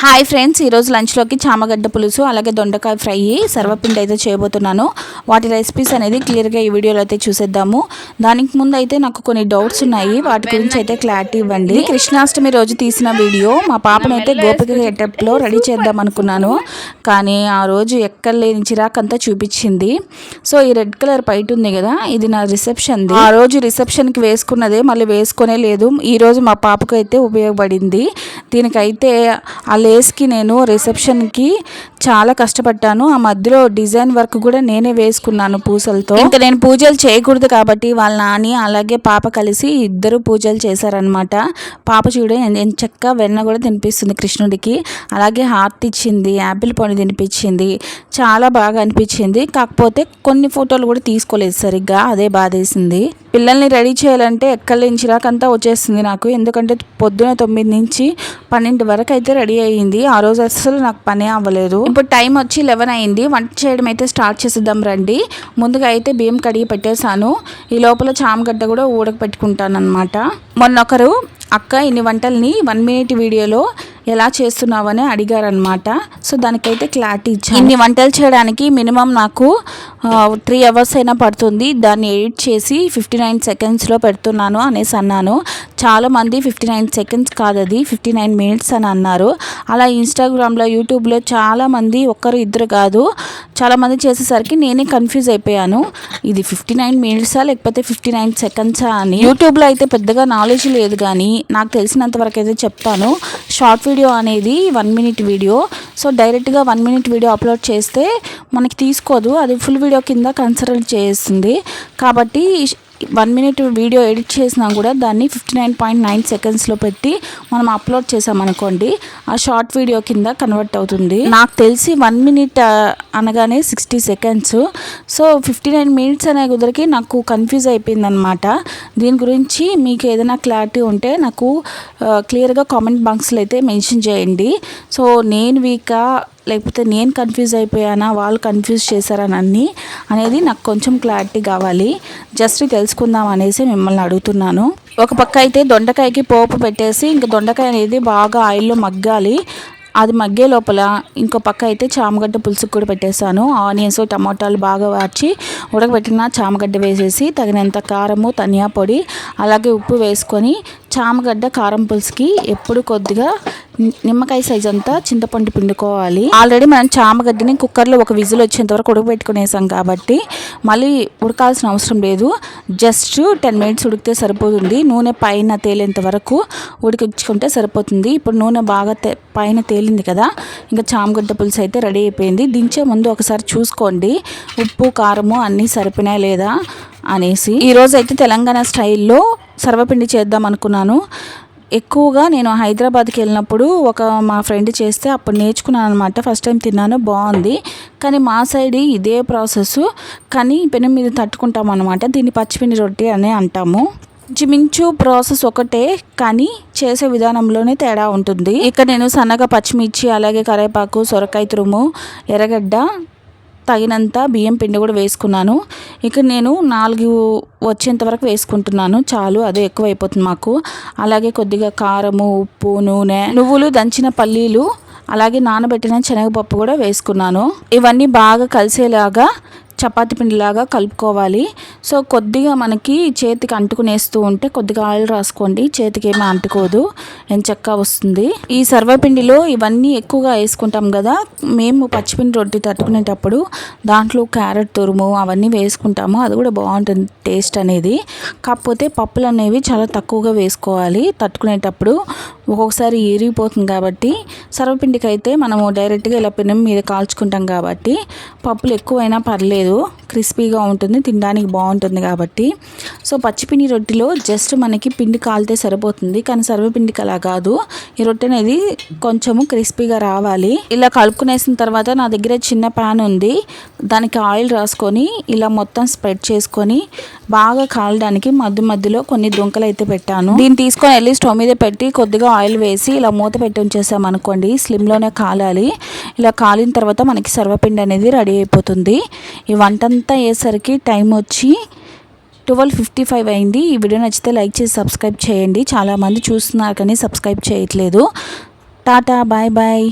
Hi friends ఈరోజు లంచ్లోకి చామగడ్డ పులుసు అలాగే దొండకాయ ఫ్రై సర్వపిండి అయితే చేయబోతున్నాను. వాటి రెసిపీస్ అనేది క్లియర్గా ఈ వీడియోలో అయితే చూసేద్దాము. దానికి ముందు అయితే నాకు కొన్ని డౌట్స్ ఉన్నాయి. వాటి గురించి అయితే క్లారిటీ ఇవ్వండి. కృష్ణాష్టమి రోజు తీసిన వీడియో. మా పాపనైతే గోపిక గెటప్లో రెడీ చేద్దాం అనుకున్నాను. కానీ ఆ రోజు ఎక్కడ లేని చిరాకంతా చూపించింది. సో ఈ రెడ్ కలర్ పైట్ ఉంది కదా ఇది నా రిసెప్షన్ ఆ రోజు రిసెప్షన్కి వేసుకున్నదే మళ్ళీ వేసుకునే లేదు. ఈరోజు మా పాపకు అయితే ఉపయోగపడింది. దీనికైతే ఆ లేస్కి నేను రిసెప్షన్కి చాలా కష్టపడ్డాను. ఆ మధ్యలో డిజైన్ వర్క్ కూడా నేనే వేసుకున్నాను పూసలతో. ఇంకా నేను పూజలు చేయకూడదు కాబట్టి వాళ్ళ నాని అలాగే పాప కలిసి ఇద్దరు పూజలు చేశారనమాట పాప చూడ చక్క వెన్న కూడా తినిపిస్తుంది కృష్ణుడికి. అలాగే హార్ట్ ఇచ్చింది యాపిల్ పండు తినిపించింది చాలా బాగా అనిపించింది. కాకపోతే కొన్ని ఫోటోలు కూడా తీసుకోలేదు సరిగ్గా అదే బాధేసింది. పిల్లల్ని రెడీ చేయాలంటే ఎక్కలేని చిరాకంతా వచ్చేస్తుంది నాకు. ఎందుకంటే పొద్దున తొమ్మిది నుంచి పన్నెండు వరకు అయితే రెడీ అయ్యింది. ఆ రోజు అసలు నాకు పనే అవ్వలేదు. ఇప్పుడు టైం వచ్చి లెవెన్ అయింది. వంట చేయడం అయితే స్టార్ట్ చేసేద్దాం రండి. ముందుగా అయితే బియ్యం కడిగి పెట్టేశాను. ఈ లోపల చామగడ్డ కూడా ఊడక పెట్టుకుంటాను అనమాట మొన్న ఒకరు అక్క ఇన్ని వంటల్ని వన్ మినిట్ వీడియోలో ఎలా చేస్తున్నావని అడిగారనమాట సో దానికైతే క్లారిటీ ఇచ్చాను ఇన్ని వంటలు చేయడానికి మినిమం నాకు త్రీ అవర్స్ అయినా పడుతుంది. దాన్ని ఎడిట్ చేసి ఫిఫ్టీ నైన్ సెకండ్స్లో పెడుతున్నాను అనేసి అన్నాను. చాలామంది ఫిఫ్టీ నైన్ సెకండ్స్ కాదు అది ఫిఫ్టీ నైన్ మినిట్స్ అని అన్నారు. అలా ఇన్స్టాగ్రామ్లో యూట్యూబ్లో చాలామంది ఒక్కరు ఇద్దరు కాదు. చాలామంది చేసేసరికి నేనే కన్ఫ్యూజ్ అయిపోయాను. ఇది ఫిఫ్టీ నైన్ మినిట్సా లేకపోతే ఫిఫ్టీ నైన్ సెకండ్సా అని? యూట్యూబ్లో అయితే పెద్దగా నాలెడ్జ్ లేదు కానీ నాకు తెలిసినంత వరకు అయితే చెప్తాను. షార్ట్ వీడియో అనేది వన్ మినిట్ వీడియో సో డైరెక్ట్గా వన్ మినిట్ వీడియో అప్లోడ్ చేస్తే మనకి తీసుకోదు. అది ఫుల్ వీడియో కింద కన్సిడర్ చేస్తుంది. కాబట్టి వన్ మినిట్ వీడియో ఎడిట్ చేసినా కూడా దాన్ని ఫిఫ్టీ నైన్ పాయింట్ నైన్ సెకండ్స్లో పెట్టి మనం అప్లోడ్ చేసామనుకోండి ఆ షార్ట్ వీడియో కింద కన్వర్ట్ అవుతుంది. నాకు తెలిసి వన్ మినిట్ అనగానే sixty seconds so fifty nine minutes అనే కుదరికి నాకు కన్ఫ్యూజ్ అయిపోయింది అనమాట దీని గురించి మీకు ఏదైనా క్లారిటీ ఉంటే నాకు క్లియర్గా కామెంట్ బాక్స్లో అయితే మెన్షన్ చేయండి. సో నేను వీకా లేకపోతే నేను కన్ఫ్యూజ్ అయిపోయానా వాళ్ళు కన్ఫ్యూజ్ చేశారా అన్నీ అనేది నాకు కొంచెం క్లారిటీ కావాలి. జస్ట్ తెలుసుకుందాం అనేసి మిమ్మల్ని అడుగుతున్నాను. ఒక పక్క అయితే దొండకాయకి పోపు పెట్టేసి ఇంకా దొండకాయ అనేది బాగా ఆయిల్లో మగ్గాలి. అది మగ్గే లోపల ఇంకో పక్క అయితే చామగడ్డ పులుసుకు కూడా పెట్టేశాను. ఆనియన్స్ టమాటాలు బాగా వార్చి ఉడకబెట్టిన చామగడ్డ వేసేసి తగినంత కారము ధనియా పొడి అలాగే ఉప్పు వేసుకొని చామగడ్డ కారం పులుసుకి ఎప్పుడు కొద్దిగా నిమ్మకాయ సైజ్ అంతా చింతపండు పిండుకోవాలి. ఆల్రెడీ మనం చామగడ్డని కుక్కర్లో ఒక విజిల్ వచ్చేంత వరకు ఉడకబెట్టుకునేసాం కాబట్టి మళ్ళీ ఉడకాల్సిన అవసరం లేదు. జస్ట్ టెన్ మినిట్స్ ఉడికితే సరిపోతుంది. నూనె పైన తేలేంత వరకు ఉడికించుకుంటే సరిపోతుంది. ఇప్పుడు నూనె బాగా పైన తేలింది కదా ఇంకా చామగడ్డ పులుసు అయితే రెడీ అయిపోయింది. దించే ముందు ఒకసారి చూసుకోండి. ఉప్పు కారము అన్నీ సరిపోయినాయి లేదా అనేసి. ఈరోజు అయితే తెలంగాణ స్టైల్లో సర్వపిండి చేద్దాం అనుకున్నాను. ఎక్కువగా నేను హైదరాబాద్కి వెళ్ళినప్పుడు ఒక మా ఫ్రెండ్ చేస్తే అప్పుడు నేర్చుకున్నాను అనమాట ఫస్ట్ టైం తిన్నాను బాగుంది. కానీ మా సైడ్ ఇదే ప్రాసెస్ కానీ పెనం మీద తట్టుకుంటాం అనమాట దీన్ని పచ్చిపిండి రొట్టె అని అంటాము. మించు ప్రాసెస్ ఒకటే కానీ చేసే విధానంలోనే తేడా ఉంటుంది. ఇక్కడ నేను సన్నగా పచ్చిమిర్చి అలాగే కరేపాకు సొరకాయ తురుము ఎర్రగడ్డ తగినంత బియ్యం పిండి కూడా వేసుకున్నాను. ఇక నేను నాలుగు వచ్చేంత వరకు వేసుకుంటున్నాను. చాలు అదే ఎక్కువ అయిపోతుంది మాకు. అలాగే కొద్దిగా కారము ఉప్పు నూనె నువ్వులు దంచిన పల్లీలు అలాగే నానబెట్టిన శనగపప్పు కూడా వేసుకున్నాను. ఇవన్నీ బాగా కలిసేలాగా చపాతి పిండిలాగా కలుపుకోవాలి. సో కొద్దిగా మనకి చేతికి అంటుకునేస్తూ ఉంటే కొద్దిగా ఆయిల్ రాసుకోండి. చేతికి ఏమీ అంటుకోదు. ఎంచక్క వస్తుంది. ఈ సర్వపిండిలో ఇవన్నీ ఎక్కువగా వేసుకుంటాం కదా. మేము పచ్చిపిండి రొట్టి తట్టుకునేటప్పుడు దాంట్లో క్యారెట్ తురుము అవన్నీ వేసుకుంటాము. అది కూడా బాగుంటుంది టేస్ట్ అనేది. కాకపోతే పప్పులు అనేవి చాలా తక్కువగా వేసుకోవాలి. తట్టుకునేటప్పుడు ఒక్కొక్కసారి ఏరిగిపోతుంది కాబట్టి సర్వపిండికి అయితే మనము డైరెక్ట్గా ఇలా పెనం మీద కాల్చుకుంటాం కాబట్టి పప్పులు ఎక్కువైనా పర్లేదు క్రిస్పీగా ఉంటుంది తినడానికి బాగుంటుంది కాబట్టి. సో పచ్చిపిండి రొట్టెలో జస్ట్ మనకి పిండి కాలితే సరిపోతుంది కానీ సర్వపిండికి అలా కాదు. ఈ రొట్టె అనేది కొంచెము క్రిస్పీగా రావాలి. ఇలా కలుపుకునేసిన తర్వాత నా దగ్గర చిన్న ప్యాన్ ఉంది. దానికి ఆయిల్ రాసుకొని ఇలా మొత్తం స్ప్రెడ్ చేసుకొని బాగా కాలడానికి మధ్య మధ్యలో కొన్ని దుంకలు అయితే పెట్టాను. దీన్ని తీసుకొని వెళ్ళి స్టవ్ మీద పెట్టి కొద్దిగా ఆయిల్ వేసి ఇలా మూత పెట్టి ఉంచేసాం అనుకోండి స్లిమ్లోనే కాలాలి. ఇలా కాలిన తర్వాత మనకి సర్వపిండి అనేది రెడీ అయిపోతుంది. ఈ వంట అంతా అయ్యేసరికి టైం వచ్చి ట్వెల్వ్ ఫిఫ్టీ ఫైవ్ అయింది. ఈ వీడియో నచ్చితే లైక్ చేసి సబ్స్క్రైబ్ చేయండి. చాలామంది చూస్తున్నారు కానీ సబ్స్క్రైబ్ చేయట్లేదు. Tata bye bye.